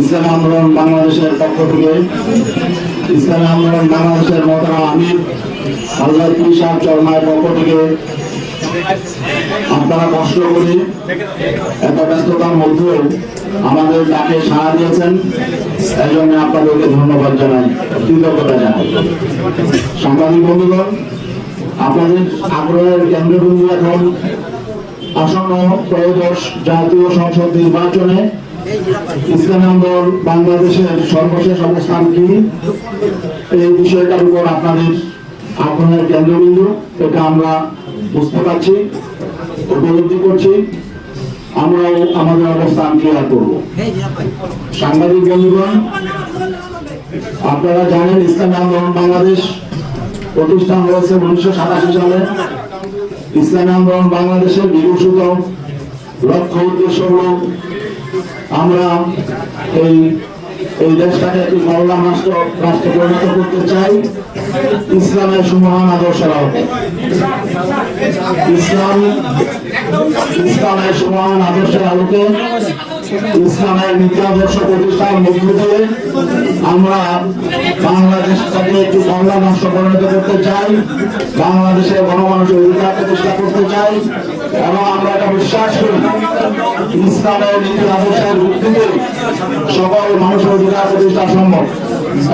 ইসলাম আন্দোলন বাংলাদেশের পক্ষ থেকে, ইসলাম আন্দোলন বাংলাদেশের মহতারা আমির হজরত সাহেব চরমায়ের পক্ষ থেকে। আপনারা কষ্ট করে এত ব্যস্ততার মধ্যেও আমাদের ডাকে সাড়া দিয়েছেন। এই জন্য আপনাদেরকে ধন্যবাদ জানাই, কৃতজ্ঞতা জানাই। সাংবাদিক বন্ধুগণ, আপনাদের আগ্রহের কেন্দ্রবিন্দু এখন আসন্ন ত্রয়োদশ জাতীয় সংসদ নির্বাচনে ইসলাম আন্দোলন বাংলাদেশের সর্বশেষ অবস্থান কি? এই বিষয়টার উপর আপনাদের আগ্রহের কেন্দ্রবিন্দু, এটা আমরা বুঝতে পারছি, উপলব্ধি করছি। আমরাও আমাদের অবস্থান ক্লিয়ার করব। সাংবাদিক বন্ধুগণ, আপনারা জানেন ইসলামী আন্দোলন বাংলাদেশ প্রতিষ্ঠান হয়েছে উনিশশো সাতাশি সালে। ইসলামী আন্দোলন বাংলাদেশের বিভূষিত লক্ষ্য উদ্দেশ্য হল আমরা এই এই দেশটাকে একটি কল্যাণ রাষ্ট্র, রাষ্ট্রে পরিণত করতে চাই। ইসলামের সুমহান আদর্শের আলোকে। ইসলাম, ইসলামের সুমহান আদর্শের আলোকে ইসলামের নীতি আদর্শ প্রতিষ্ঠার মধ্য দিয়ে আমরা বাংলাদেশটাকে একটি কল্যাণ রাষ্ট্র পরিণত করতে চাই। বাংলাদেশের গণমানুষের অধিকার প্রতিষ্ঠা করতে চাই। এবং আমরা এটা বিশ্বাস করি।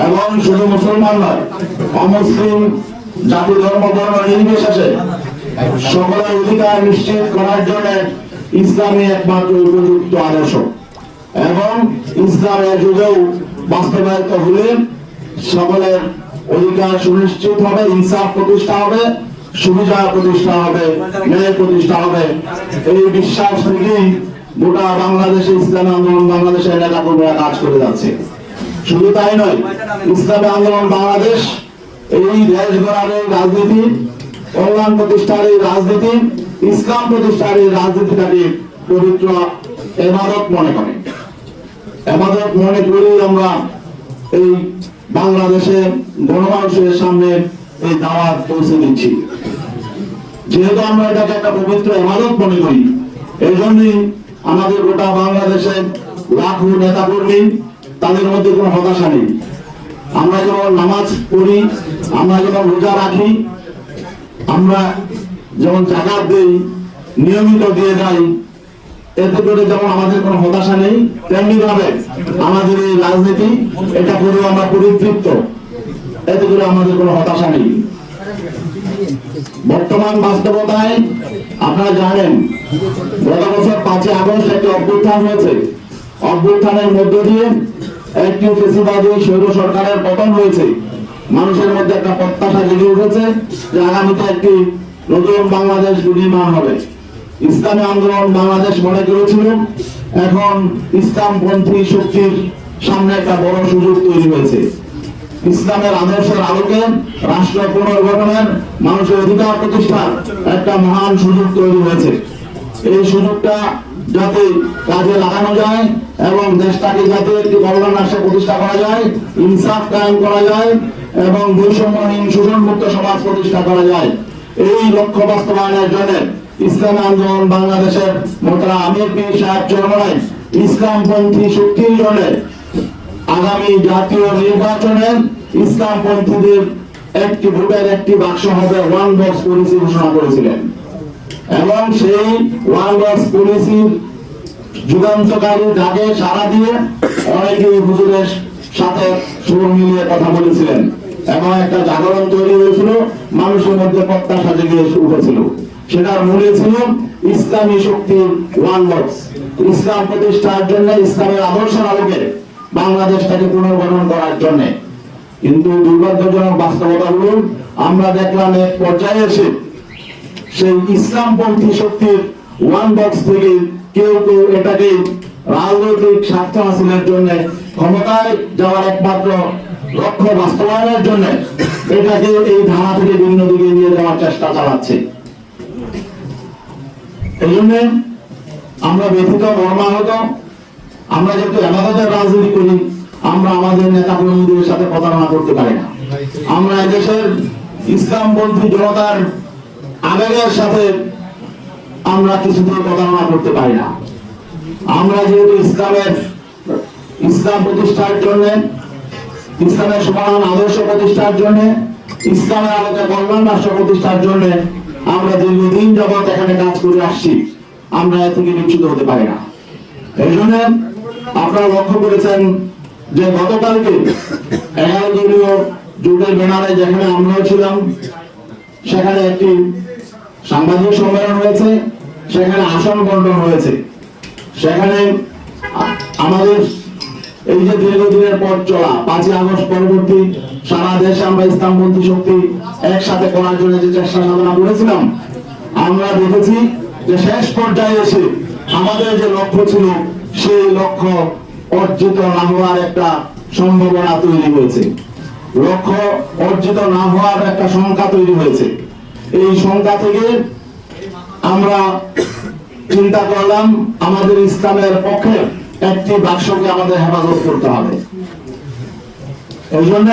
এবং সকলের অধিকার নিশ্চিত ইসলামী একমাত্র উপযুক্ত আদর্শ। এবং ইসলামের যুগেও বাস্তবায়িত হলে সকলের অধিকার সুনিশ্চিত হবে, ইনসাফ প্রতিষ্ঠা হবে সুবিধা প্রতিষ্ঠা হবে, ন্যায় প্রতিষ্ঠা হবে। এই বিশ্বাস থেকেই গোটা বাংলাদেশে ইসলাম আন্দোলন বাংলাদেশের নেতা কর্মীরা কাজ করে যাচ্ছে। শুধু তাই নয়, ইসলামী আন্দোলন বাংলাদেশ, এই দেশ গড়ার এই রাজনীতি কল্যাণ প্রতিষ্ঠার এই রাজনীতি, ইসলাম প্রতিষ্ঠার এই রাজনীতিটাকে পবিত্র এবাদত মনে করে। এবাদত মনে করেই আমরা এই বাংলাদেশে গণমানুষের সামনে এই দাওয়াত পৌঁছে দিচ্ছি। যেহেতু আমরা এটাকে একটা পবিত্র এবাদত মনে করি এই জন্যই আমাদের গোটা বাংলাদেশে লাখো নেতা কর্মী তাদের মধ্যে কোনো হতাশা নেই। আমরা যেমন নামাজ পড়ি, আমরা যেমন রোজা রাখি, আমরা যেমন জাকাত দেই, নিয়মিত দিয়ে যাই, এতে করে যেমন আমাদের কোনো হতাশা নেই তেমনি ভাবে আমাদের এই রাজনীতি, এটা করেও আমরা পরিতৃপ্ত। এতে করে আমাদের কোনো হতাশা নেই। বর্তমান বাস্তবতায় আপনারা জানেন, গত বছর পাঁচই আগস্ট একটি অভ্যুত্থান হয়েছে। অভ্যুত্থানের মধ্য দিয়ে একটি ফেসিবাদী স্বৈর সরকারের পতন হয়েছে। মানুষের মধ্যে একটা প্রত্যাশা জেগে উঠেছে যে আগামীতে একটি নতুন বাংলাদেশ বিনির্মাণ হবে। ইসলামী আন্দোলন বাংলাদেশ মনে করেছিল এখন ইসলাম ইসলামপন্থী শক্তির সামনে একটা বড় সুযোগ তৈরি হয়েছে। ইসলামের আদর্শের আলোকে রাষ্ট্র পুনর্গঠনের মানুষের অধিকার প্রতিষ্ঠার একটা মহান সুযোগ তৈরি হয়েছে। এই সুযোগটা যাতে কাজে লাগানো যায় এবং দেশটাকে যাতে একটি কল্যাণ রাষ্ট্র প্রতিষ্ঠা করা যায়, ইনসাফ কায়েম করা যায় এবং বৈষম্যহীন শোষণ মুক্ত সমাজ প্রতিষ্ঠা করা যায়। এই লক্ষ্য বাস্তবায়নের জন্য ইসলাম আন্দোলন বাংলাদেশের মোতারা আমির পীর সাহেব চরমায় ইসলামপন্থী শক্তির জন্য আগামী জাতীয় নির্বাচনে ইসলামপন্থীদের একটি ভোটের একটি বাক্স হবে ওয়ান বক্স পলিসি ঘোষণা করেছিলেন। এবং সেই ওয়ান বক্স পলিসির যুগান্তকারী ডাকে সাড়া দিয়ে অনেকে হুজুরের সাথে সুর মিলিয়ে কথা বলেছিলেন। এবং একটা জাগরণ তৈরি হয়েছিল, মানুষের মধ্যে প্রত্যাশা জেগে উঠেছিল। সেটার মূলে ছিল ইসলামী শক্তির ওয়ান বক্স। ইসলাম প্রতিষ্ঠার জন্য ইসলামের আদর্শের আলোকে বাংলাদেশটাকে পুনর্গঠন করার জন্য কিন্তু দুর্ভাগ্যজনক বাস্তবতা হল, আমরা দেখলাম এক পর্যায়ে এসে সেই ইসলামপন্থী শক্তির ওয়ান বক্স থেকে কেউ কেউ এটাকে রাজনৈতিক স্বার্থ হাসিলের জন্য, ক্ষমতায় যাওয়ার একমাত্র লক্ষ্য বাস্তবায়নের জন্য এটাকে এই ধারা থেকে ভিন্ন দিকে নিয়ে যাওয়ার চেষ্টা চালাচ্ছে। এই জন্য আমরা ব্যথিত, মর্মাহত, আমরা যেহেতু এমাদতের রাজনীতি করি আমরা আমাদের নেতা কর্মীদের সাথে প্রতারণা করতে পারি না। আমরা এদেশের ইসলামপন্থী জনতার আবেগের সাথে আমরা কিছুতেই প্রতারণা করতে পারি না। আমরা যেহেতু ইসলামের, ইসলাম প্রতিষ্ঠার জন্য, ইসলামের সমান আদর্শ প্রতিষ্ঠার জন্য, ইসলামের আলোকে কল্যাণ রাষ্ট্র প্রতিষ্ঠার জন্য আমরা দীর্ঘদিন যাবৎ এখানে কাজ করে আসছি। আমরা এ থেকে বিচ্যুত হতে পারি না। এই জন্য আপনারা লক্ষ্য করেছেন যে গতকালকে এগারো দলীয় জোটের ব্যানারে যেখানে আমরাও ছিলাম, সেখানে একটি সাংবাদিক সম্মেলন হয়েছে, সেখানে আসন বন্টন হয়েছে। সেখানে আমাদের এই যে দীর্ঘদিনের পথ চলা, পাঁচই আগস্ট পরবর্তী সারা দেশে আমরা ইসলামপন্থী শক্তি একসাথে করার জন্য যে চেষ্টা সাধনা করেছিলাম, আমরা দেখেছি যে শেষ পর্যায়ে এসে আমাদের যে লক্ষ্য ছিল, সেই লক্ষ্য অর্জিত না হওয়ার একটা সম্ভাবনা তৈরি হয়েছে। লক্ষ্য, অর্জিত না হওয়ার একটা সংখ্যা তৈরি হয়েছে। এই সংখ্যা থেকে আমরা চিন্তা করলাম, আমাদের ইসলামের পক্ষে একটি বাক্সকে আমাদের হেফাজত করতে হবে। এই জন্য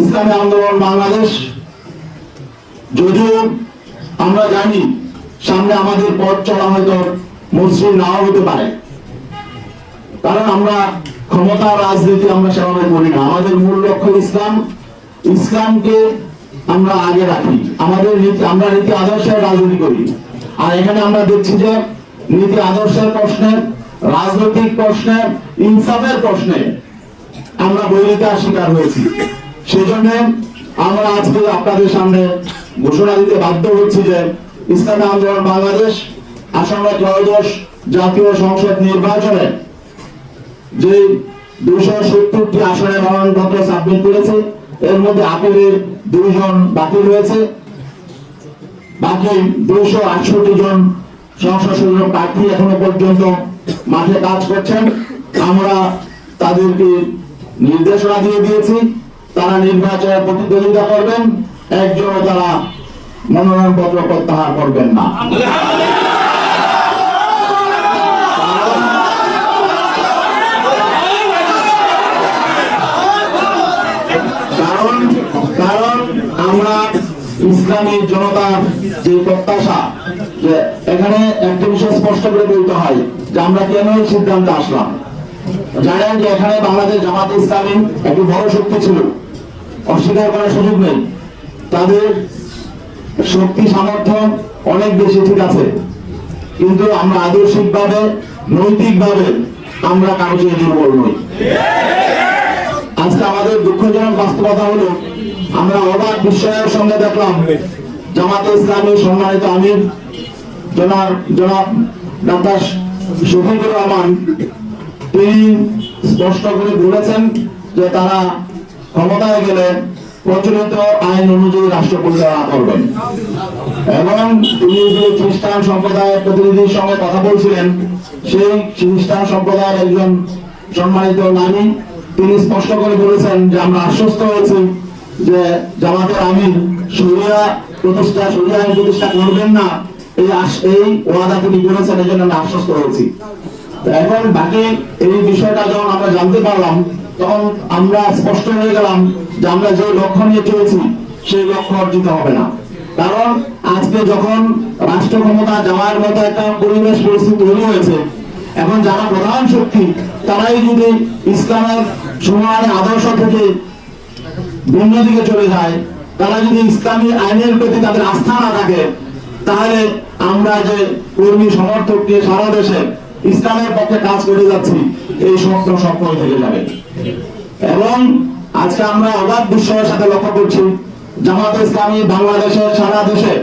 ইসলামী আন্দোলন বাংলাদেশ, যদিও আমরা জানি সামনে আমাদের পথ চলা হয়তো মসৃণ নাও হতে পারে। কারণ আমরা ক্ষমতা, রাজনীতি আমরা সেভাবে করি না। আমাদের মূল লক্ষ্য ইসলাম। ইসলামকে আমরা আগে রাখি। আমাদের আমরা নীতি আদর্শের রাজনীতি করি। আর এখানে আমরা দেখছি যে নীতি আদর্শের প্রশ্নে, রাজনৈতিক প্রশ্নে, ইনসাফের প্রশ্নে আমরা বৈরিতার শিকার হয়েছি। সেই জন্য আমরা আজকে আপনাদের সামনে ঘোষণা দিতে বাধ্য হচ্ছি যে ইসলামী আন্দোলন বাংলাদেশ, আসন্ন ত্রয়োদশ জাতীয় সংসদ নির্বাচনে যে দুইশো সত্তরটি আসনে মনোনয়নপত্র সাবমিট করেছে, এর মধ্যে আপিলের দুইজন বাতিল হয়েছে। বাকি দুইশো আটষট্টি জন সংসদ প্রার্থী এখনও পর্যন্ত মাঠে কাজ করছেন। আমরা তাদেরকে নির্দেশনা দিয়ে দিয়েছি, তারা নির্বাচনে প্রতিদ্বন্দ্বিতা করবেন, একজনও তারা মনোনয়নপত্র প্রত্যাহার করবেন না। ইসলামী জনতার যে প্রত্যাশা, যে এখানে একটা বিষয় স্পষ্ট করে বলতে হয় যে আমরা কেন এই সিদ্ধান্তে আসলাম? জানেন যে এখানে বাংলাদেশ জামাত ইসলামী একটি বড় শক্তি ছিল, অস্বীকার করার সুযোগ নেই। তাদের শক্তি, সামর্থ্য অনেক বেশি ঠিক আছে, কিন্তু আমরা আদর্শিকভাবে, নৈতিকভাবে আমরা চেয়ে দুর্বল নই। আজকে আমাদের দুঃখজনক বাস্তবতা হলো, আমরা অবাক বিস্ময়ের সঙ্গে দেখলাম জামাতে ইসলামী সম্মানিত আমির, জনাব জনাব ডাক্তার শফিকুর রহমান। তিনি স্পষ্ট করে বলেছেন যে তারা ক্ষমতায় গেলে প্রচলিত আইন অনুযায়ী রাষ্ট্র পরিচালনা করবেন। এবং তিনি যে খ্রিস্টান সম্প্রদায়ের প্রতিনিধির সঙ্গে কথা বলছিলেন, সেই খ্রিস্টান সম্প্রদায়ের একজন সম্মানিত নারী তিনি স্পষ্ট করে বলেছেন যে আমরা আশ্বস্ত হয়েছি যে জামাতের আমির সরিয়া প্রতিষ্ঠা সরিয়া আইন প্রতিষ্ঠা করবেন না। এই এই ওয়াদা তিনি করেছেন, এই জন্য আমরা আশ্বস্ত হয়েছি। এখন বাকি এই বিষয়টা যখন আমরা জানতে পারলাম, তখন আমরা স্পষ্ট হয়ে গেলাম যে আমরা যে লক্ষ্য নিয়ে চলেছি, সেই লক্ষ্য অর্জিত হবে না। কারণ আজকে যখন রাষ্ট্র ক্ষমতা যাওয়ার মতো একটা পরিবেশ পরিস্থিতি তৈরি হয়েছে এখন যারা প্রধান শক্তি, তারাই যদি ইসলামের সমান আদর্শ থেকে ভিন্ন দিকে চলে যায়, তারা যদি ইসলামী আইনের প্রতি তাদের আস্থা না থাকে, তাহলে আমরা যে কর্মী সমর্থক নিয়ে সারা দেশে ইসলামের পক্ষে কাজ করে যাচ্ছি, এই স্বপ্ন স্বপ্ন থেকে যাবে। এবং আজকে আমরা অবাধ বিস্ময়ের সাথে লক্ষ্য করছি, জামাত ইসলামী বাংলাদেশের সারা দেশে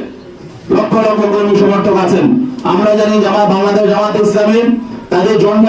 লক্ষ লক্ষ কর্মী সমর্থক আছেন। আমরা জানি জামাত বাংলাদেশ জামাত ইসলামী তাদের জন্ম